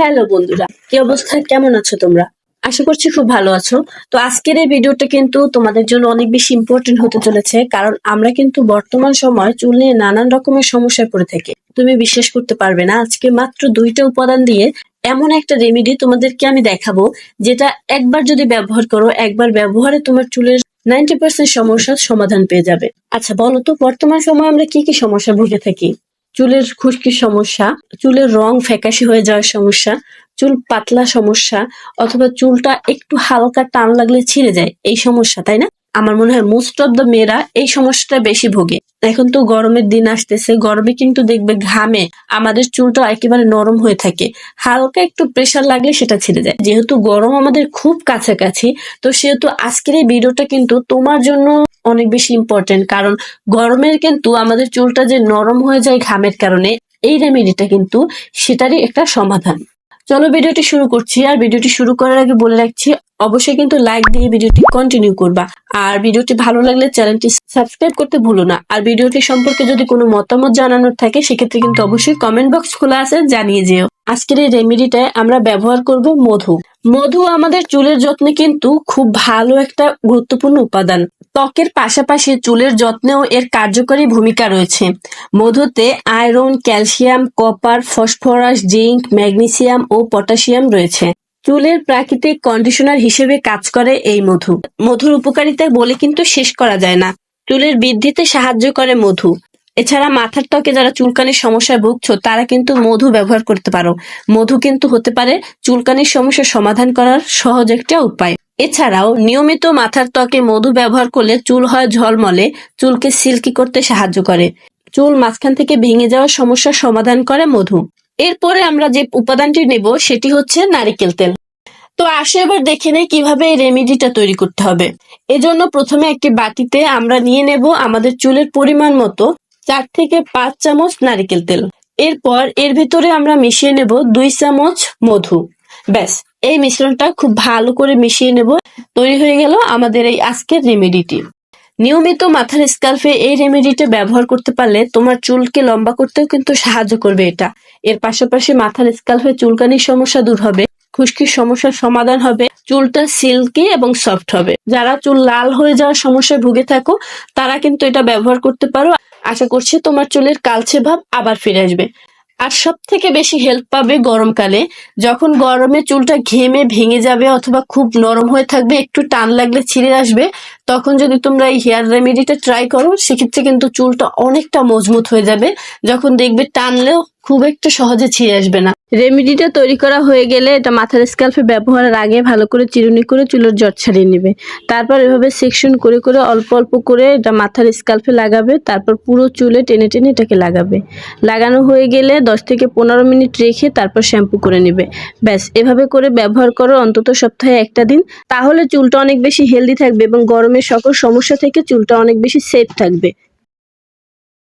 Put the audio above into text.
Hello বন্ধুরা, কি অবস্থা? কেমন আছো তোমরা? আশা করছি খুব ভালো আছো। তো আজকের এই ভিডিওটা কিন্তু তোমাদের জন্য অনেক বেশি ইম্পর্টেন্ট হতে চলেছে, কারণ আমরা কিন্তু বর্তমান সময় চুল নিয়ে নানান রকমের সমস্যায় পড়ে থাকি। তুমি বিশ্বাস করতে পারবে না, আজকে মাত্র দুইটা উপাদান দিয়ে এমন একটা রেমেডি তোমাদেরকে আমি দেখাবো, যেটা একবার যদি ব্যবহার করো, একবার ব্যবহারে তোমার চুলের নাইনটি পার্সেন্ট সমস্যার সমাধান পেয়ে যাবে। আচ্ছা বলো তো, বর্তমান সময় আমরা কি কি সমস্যা ভুগে থাকি? চুলের খুশকির সমস্যা, চুলের রং ফ্যাকাশি হয়ে যাওয়ার সমস্যা, চুল পাতলা সমস্যা অথবা চুলটা একটু হালকা টান লাগলে ছিঁড়ে যায়, এই সমস্যা, তাই না? আমার মনে হয় মোস্ট অফ দ্য মেয়েরা এই সমস্যাটা বেশি ভোগে। এখন তো গরমের দিন আসতেছে, গরমে কিন্তু দেখবে ঘামে, আমাদের চুলটা একেবারে নরম হয়ে থাকে। হালকা একটু প্রেসার লাগলে সেটা ছিঁড়ে যায়। যেহেতু গরম আমাদের খুব কাছাকাছি, তো সেহেতু আজকের এই ভিডিওটা কিন্তু তোমার জন্য অনেক বেশি ইম্পর্টেন্ট কারণ গরমের কিন্তু আমাদের চুলটা যে নরম হয়ে যায় ঘামের কারণে, এই রেমেডিটা কিন্তু সেটারই একটা সমাধান। চলো ভিডিওটি শুরু করছি, আর ভিডিওটি শুরু করার আগে বলে রাখছি, অবশ্যই কিন্তু লাইক দিয়ে ভিডিওটি কন্টিনিউ করবা। আর ভিডিওটি ভালো লাগলে চ্যানেলটি সাবস্ক্রাইব করতে ভুলো না। আর ভিডিওটি সম্পর্কে যদি কোনো মতামত জানানোর থাকে, সেক্ষেত্রে কিন্তু অবশ্যই কমেন্ট বক্স খোলা আছে, জানিয়ে যেও। আজকের এই রেমেডিটায় আমরা ব্যবহার করব মধু। মধু আমাদের চুলের যত্নে কিন্তু খুব ভালো একটা গুরুত্বপূর্ণ উপাদান। ত্বকের পাশাপাশি চুলের যত্নেও এর কার্যকরী ভূমিকা রয়েছে। মধুতে iron, calcium, copper, phosphorus, zinc, magnesium ও পটাশিয়াম রয়েছে। চুলের প্রাকৃতিক কন্ডিশনার হিসেবে কাজ করে এই মধু। মধুর উপকারিতা বলে কিন্তু শেষ করা যায় না। চুলের বৃদ্ধিতে সাহায্য করে মধু। এছাড়া মাথার ত্বকে যারা চুলকানির সমস্যায় ভুগছো, তারা কিন্তু মধু ব্যবহার করতে পারো। মধু কিন্তু হতে পারে চুলকানির সমস্যা সমাধান করার সহজ একটা উপায়। এছাড়াও নিয়মিত মাথার ত্বকে মধু ব্যবহার করলে চুল হয় ঝলমলে, চুলকে সিল্কি করতে সাহায্য করে। চুল মাঝখান থেকে ভেঙে যাওয়ার সমস্যার সমাধান করে মধু। এরপরে আমরা যে উপাদানটি নেব সেটি হচ্ছে নারিকেল তেল। তো আসে এবার দেখে নেই কীভাবে এই রেমেডিটা তৈরি করতে হবে। এজন্য প্রথমে একটি বাটিতে আমরা নিয়ে নেব আমাদের চুলের পরিমাণ মতো চার থেকে পাঁচ চামচ নারিকেল তেল। এরপর এর ভিতরে আমরা মিশিয়ে নেব দুই চামচ মধু। ব্যাস এই মিশ্রণটা খুব ভালো করে মিশিয়ে নেব। তৈরি হয়ে গেল আমাদের এই আজকের রেমেডিটি নিয়মিত মাথার স্কার্ফে এই রেমেডিটা ব্যবহার করতে পারলে তোমার চুলকে লম্বা করতেও কিন্তু সাহায্য করবে এটা। এর পাশাপাশি মাথার স্কাল্ফে চুলকানির সমস্যা দূর হবে, খুশকির সমস্যার সমাধান হবে, চুলটা সিল্কি এবং সফট হবে। যারা চুল লাল হয়ে যাওয়ার সমস্যায় ভুগে থাকো, তারা কিন্তু এটা ব্যবহার করতে পারো। আশা করছি তোমার চুলের কালচে ভাব আবার ফিরে আসবে। আর সব থেকে বেশি হেল্প পাবে গরমকালে, যখন গরমে চুলটা ঘেমে ভেঙে যাবে অথবা খুব নরম হয়ে থাকবে, একটু টান লাগলে ছিঁড়ে আসবে তখন যদি তোমরা এই হেয়ার রেমেডিটা ট্রাই করো, সেক্ষেত্রে কিন্তু চুলটা অনেকটা মজবুত হয়ে যাবে। যখন দেখবে টানলেও খুব একটা সহজে ছিঁড়ে আসবে না। রেমেডিটা তৈরি করা হয়ে গেলে এটা মাথার স্কাল্ফে ব্যবহারের আগে ভালো করে চিরুনি করে চুলের জট ছাড়িয়ে নেবে। তারপর এভাবে সেকশন করে করে অল্প অল্প করে এটা মাথার স্কাল্ফে লাগাবে, তারপর পুরো চুলে টেনে টেনে এটাকে লাগাবে। লাগানো হয়ে গেলে দশ থেকে পনেরো মিনিট রেখে তারপর শ্যাম্পু করে নেবে। ব্যাস, এভাবে করে ব্যবহার করো অন্তত সপ্তাহে একটা দিন। তাহলে চুলটা অনেক বেশি হেলদি থাকবে এবং সকল সমস্যা থেকে চুলটা অনেক বেশি সেফ থাকবে।